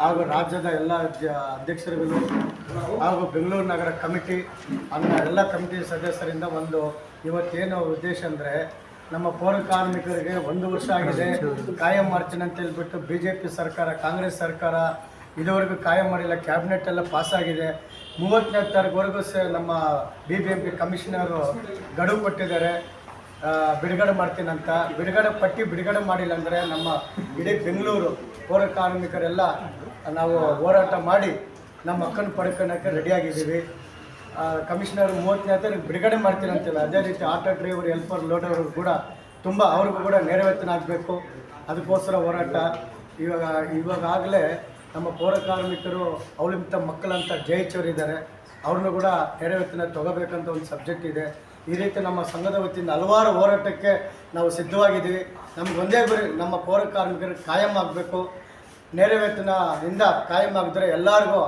ಹಾಗೂ ರಾಜ್ಯದ ಎಲ್ಲ ಅಧ್ಯಕ್ಷರುಗಳು ಹಾಗೂ ಬೆಂಗಳೂರು ನಗರ ಕಮಿಟಿ ಅನ್ನ ಎಲ್ಲ ಕಮಿಟಿ ಸದಸ್ಯರಿಂದ ಒಂದು ಇವತ್ತೇನು ಉದ್ದೇಶ ಅಂದರೆ ನಮ್ಮ ಪೌರ ಕಾರ್ಮಿಕರಿಗೆ ಒಂದು ವರ್ಷ ಆಗಿದೆ. ಕಾಯಂ ಮಾಡ್ತೀನಿ ಅಂತ ಹೇಳ್ಬಿಟ್ಟು ಬಿ ಜೆ ಪಿ ಸರ್ಕಾರ, ಕಾಂಗ್ರೆಸ್ ಸರ್ಕಾರ ಇದುವರೆಗೂ ಕಾಯಂ ಮಾಡಿಲ್ಲ. ಕ್ಯಾಬಿನೆಟ್ ಎಲ್ಲ ಪಾಸ್ ಆಗಿದೆ. ಮೂವತ್ತನೇ ತಾರೀಕುವರೆಗೂ ಸ ನಮ್ಮ B B M P commissioner ಗಡುವು ಕೊಟ್ಟಿದ್ದಾರೆ. ಬಿಡುಗಡೆ ಮಾಡ್ತೀನಂತ ಬಿಡುಗಡೆ ಪಟ್ಟಿ ಬಿಡುಗಡೆ ಮಾಡಿಲ್ಲ ಅಂದರೆ ನಮ್ಮ ಇಡೀ ಬೆಂಗಳೂರು ಪೌರ ಕಾರ್ಮಿಕರೆಲ್ಲ ನಾವು ಹೋರಾಟ ಮಾಡಿ ನಮ್ಮ ಅಕ್ಕನ ಪಡ್ಕೊಳ್ಳೋಕ್ಕೆ ರೆಡಿಯಾಗಿದ್ದೀವಿ. ಕಮಿಷನರ್ ಮೂವತ್ತನೇ ತಾರೀಕು ಬಿಡುಗಡೆ ಮಾಡ್ತೀನಂತಿಲ್ಲ ಅದೇ ರೀತಿ ಆಟೋ ಡ್ರೈವರ್, ಹೆಲ್ಪರ್, ಲೋಡರ್ ಕೂಡ ತುಂಬ ಅವ್ರಿಗೂ ಕೂಡ ನೆರವೇತನ ಆಗಬೇಕು. ಅದಕ್ಕೋಸ್ಕರ ಹೋರಾಟ. ಇವಾಗ, ಇವಾಗಾಗಲೇ ನಮ್ಮ ಪೌರ ಕಾರ್ಮಿಕರು, ಅವಲಂಬಿತ ಮಕ್ಕಳಂತ ಜೆ ಎಚ್ ಇದ್ದಾರೆ. ಅವ್ರನ್ನೂ ಕೂಡ ನೆರವೇತನ ತಗೋಬೇಕಂತ ಒಂದು ಸಬ್ಜೆಕ್ಟ್ ಇದೆ. ಈ ರೀತಿ ನಮ್ಮ ಸಂಘದ ವತಿಯಿಂದ ಹಲವಾರು ಹೋರಾಟಕ್ಕೆ ನಾವು ಸಿದ್ಧವಾಗಿದ್ದೀವಿ. ನಮ್ಗೆ ಒಂದೇ ಗುರಿ, ನಮ್ಮ ಪೌರ ಕಾರ್ಮಿಕರಿಗೆ ಕಾಯಂ ಆಗಬೇಕು. ನೇರ ಇಂದ ಕಾಯಂ ಆಗಿದ್ರೆ ಎಲ್ಲರಿಗೂ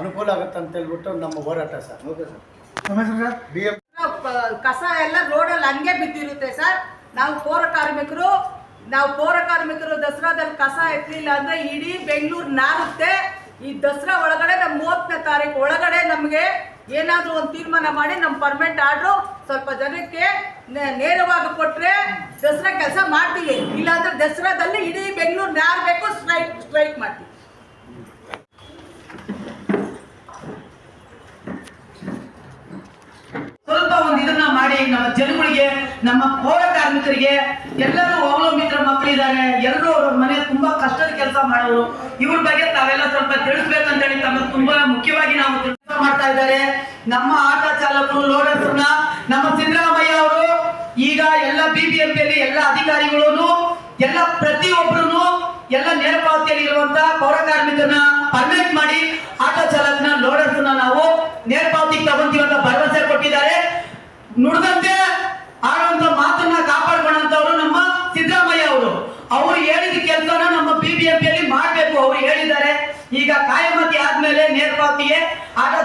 ಅನುಕೂಲ ಆಗುತ್ತೆ ಅಂತ ಹೇಳ್ಬಿಟ್ಟು ನಮ್ಮ ಹೋರಾಟ sir. Okay sir. B M ಕಸ ಎಲ್ಲ ರೋಡಲ್ಲಿ ಹಂಗೆ ಬಿದ್ದಿರುತ್ತೆ ಸರ್. ನಾವು ಪೌರ ಕಾರ್ಮಿಕರು ನಾವು ಪೌರ ಕಾರ್ಮಿಕರು ದಸರಾದಲ್ಲಿ ಕಸ ಎತ್ತಲಿಲ್ಲ ಅಂದ್ರೆ ಇಡೀ ಬೆಂಗಳೂರು ನಾರುತ್ತೆ. ಈ ದಸರಾ ಒಳಗಡೆ ನಮ್ಮ ಮೂವತ್ತನೇ ತಾರೀಕು ಒಳಗಡೆ ನಮಗೆ ಏನಾದರೂ ಒಂದು ತೀರ್ಮಾನ ಮಾಡಿ ನಮ್ಮ ಪರ್ಮನೆಂಟ್ ಆರ್ಡ್ರು ಸ್ವಲ್ಪ ಜನಕ್ಕೆ ನೇ- ನೇರವಾಗಿ ಕೊಟ್ಟರೆ ದಸರಾ ಕೆಲಸ ಮಾಡ್ತೀವಿ ಇಲ್ಲಾಂದ್ರೆ ದಸರಾದಲ್ಲಿ ಇಡೀ ಬೆಂಗಳೂರು ನಾರಬೇಕು ಸ್ಟ್ರೈಕ್ ಸ್ಟ್ರೈಕ್ ಮಾಡ್ತೀವಿ ಸ್ವಲ್ಪ ಮಾಡಿ, ನಮ್ಮ ಜನಗಳಿಗೆ, ನಮ್ಮ ಪೌರ ಕಾರ್ಮಿಕರಿಗೆ, ಎಲ್ಲರೂ ಅವಲಂಬಿತರ ಮಕ್ಕಳಿದ್ದಾರೆ. ಎಲ್ಲರೂ ಅವ್ರ ಮನೆ ತುಂಬಾ ಕಷ್ಟದ ಕೆಲಸ ಮಾಡೋರು. ಇವ್ರ ಬಗ್ಗೆ ತಾವೆಲ್ಲ ಸ್ವಲ್ಪ ತಿಳಿಸ್ಬೇಕಂತ ಹೇಳಿ ತಮ್ಮ ತುಂಬಾ ಮುಖ್ಯವಾಗಿ ನಾವು ಕೆಲಸ ಮಾಡ್ತಾ ಇದ್ದಾರೆ. ನಮ್ಮ ಆಟೋ ಚಾಲಕರು ಲೋಡರ್ಸ್ನ ನಮ್ಮ ಸಿದ್ದರಾಮಯ್ಯ ಬಿಬಿಎಂಪಿಯಲ್ಲಿ ಎಲ್ಲ ಅಧಿಕಾರಿಗಳು ಎಲ್ಲ ಪ್ರತಿಯೊಬ್ಬರು ಎಲ್ಲ ನೇರ ಪಾವತಿಯಲ್ಲಿ ಇರುವಂತ ಪೌರ ಕಾರ್ಮಿಕರನ್ನ ಪರ್ಮಿಟ್ ಮಾಡಿ ಆಟೋ ಚಾಲಕನ ಲೋಡರ್ಸ್ ನಾವು ನೇರ ಪಾವತಿಗೆ ತಗೊಂತೀವಿ ಭರವಸೆ ಕೊಟ್ಟಿದ್ದಾರೆ. ನುಡಿದಂತೆ ಆಡುವಂತ ಮಾತನ್ನ ಕಾಪಾಡಿಕೊಂಡಂತವರು ನಮ್ಮ ಸಿದ್ದರಾಮಯ್ಯ ಅವರು. ಅವರು ಹೇಳಿದ ಕೆಲಸನ ನಮ್ಮ ಬಿಬಿಎಂಪಿಯಲ್ಲಿ ಮಾಡಬೇಕು, ಅವರು ಹೇಳಿದ್ದಾರೆ. ಈಗ ಕಾಯಮತಿ ಆದ್ಮೇಲೆ ನೇರ ಪಾವತಿಗೆ ಆಟೋ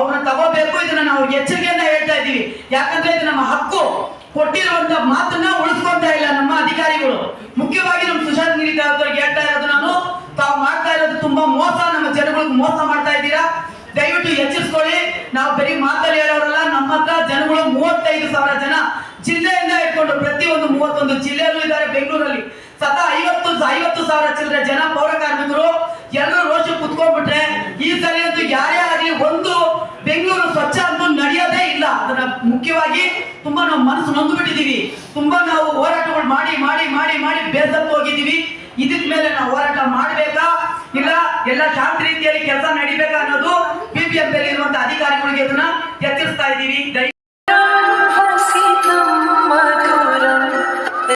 ಅವ್ರನ್ನ ತಗೋಬೇಕು ಇದನ್ನ ನಾವು ಎಚ್ಚರಿಕೆಯಿಂದ ಹೇಳ್ತಾ ಇದ್ದೀವಿ. ಯಾಕಂದ್ರೆ ಇದು ನಮ್ಮ ಹಕ್ಕು. ಕೊಟ್ಟಿರುವಂತ ಮಾತನ್ನ ಉಳಿಸ್ಕೊಂತಾ ಇಲ್ಲ ನಮ್ಮ ಅಧಿಕಾರಿಗಳು. ಮುಖ್ಯವಾಗಿ ನಮ್ಮ ಸುಶಾಂತ್ ಅವ್ರಿಗೆ ಹೇಳ್ತಾ ಇರೋದು ನಾನು, ತಾವು ಮಾಡ್ತಾ ಇರೋದು ತುಂಬಾ ಮೋಸ, ನಮ್ಮ ಜನಗಳಿಗೆ ಮೋಸ ಮಾಡ್ತಾ ಇದ್ದೀರಾ? ದಯವಿಟ್ಟು ಎಚ್ಚರಿಸ್ಕೊಳ್ಳಿ. ನಾವು ಬರೀ ಮಾತಲ್ಲಿ ಹೇಳೋರಲ್ಲ ನಮ್ಮ ಹತ್ರ ಜನಗಳು ಮೂವತ್ತೈದು ಸಾವಿರ ಜನ ಜಿಲ್ಲೆಯಿಂದ ಇಟ್ಕೊಂಡು ಪ್ರತಿಯೊಂದು ಮೂವತ್ತೊಂದು ಜಿಲ್ಲೆಯಲ್ಲೂ ಇದ್ದಾರೆ ಬೆಂಗಳೂರಲ್ಲಿ. ಸತ ಐವತ್ತು ಐವತ್ತು ಸಾವಿರ ಚಿಲ್ಲರೆ ಜನ ಪೌರ ಕಾರ್ಮಿಕರು. ಎಲ್ಲರೂ ರೋಷ ಕುತ್ಕೊಂಡ್ಬಿಟ್ರೆ ತುಂಬಾ ನಾವು ಮನಸ್ಸು ನೊಂದು ಬಿಟ್ಟಿದ್ದೀವಿ ತುಂಬಾ ನಾವು ಹೋರಾಟಗಳು ಮಾಡಿ ಮಾಡಿ ಮಾಡಿ ಮಾಡಿ ಬೇಸತ್ತು ಹೋಗಿದೀವಿ ಇದಕ್ ಮೇಲೆ ನಾವು ಹೋರಾಟ ಮಾಡಬೇಕಾ? ಇಲ್ಲ ಎಲ್ಲ ಶಾಂತ ರೀತಿಯಲ್ಲಿ ಕೆಲಸ ನಡಿಬೇಕಾ ಅನ್ನೋದು ಬಿಬಿಎಂಪಿ ಇರುವಂತ ಅಧಿಕಾರಿಗಳಿಗೆ ಇದನ್ನ ಎಚ್ಚರಿಸ್ತಾ ಇದ್ದೀವಿ.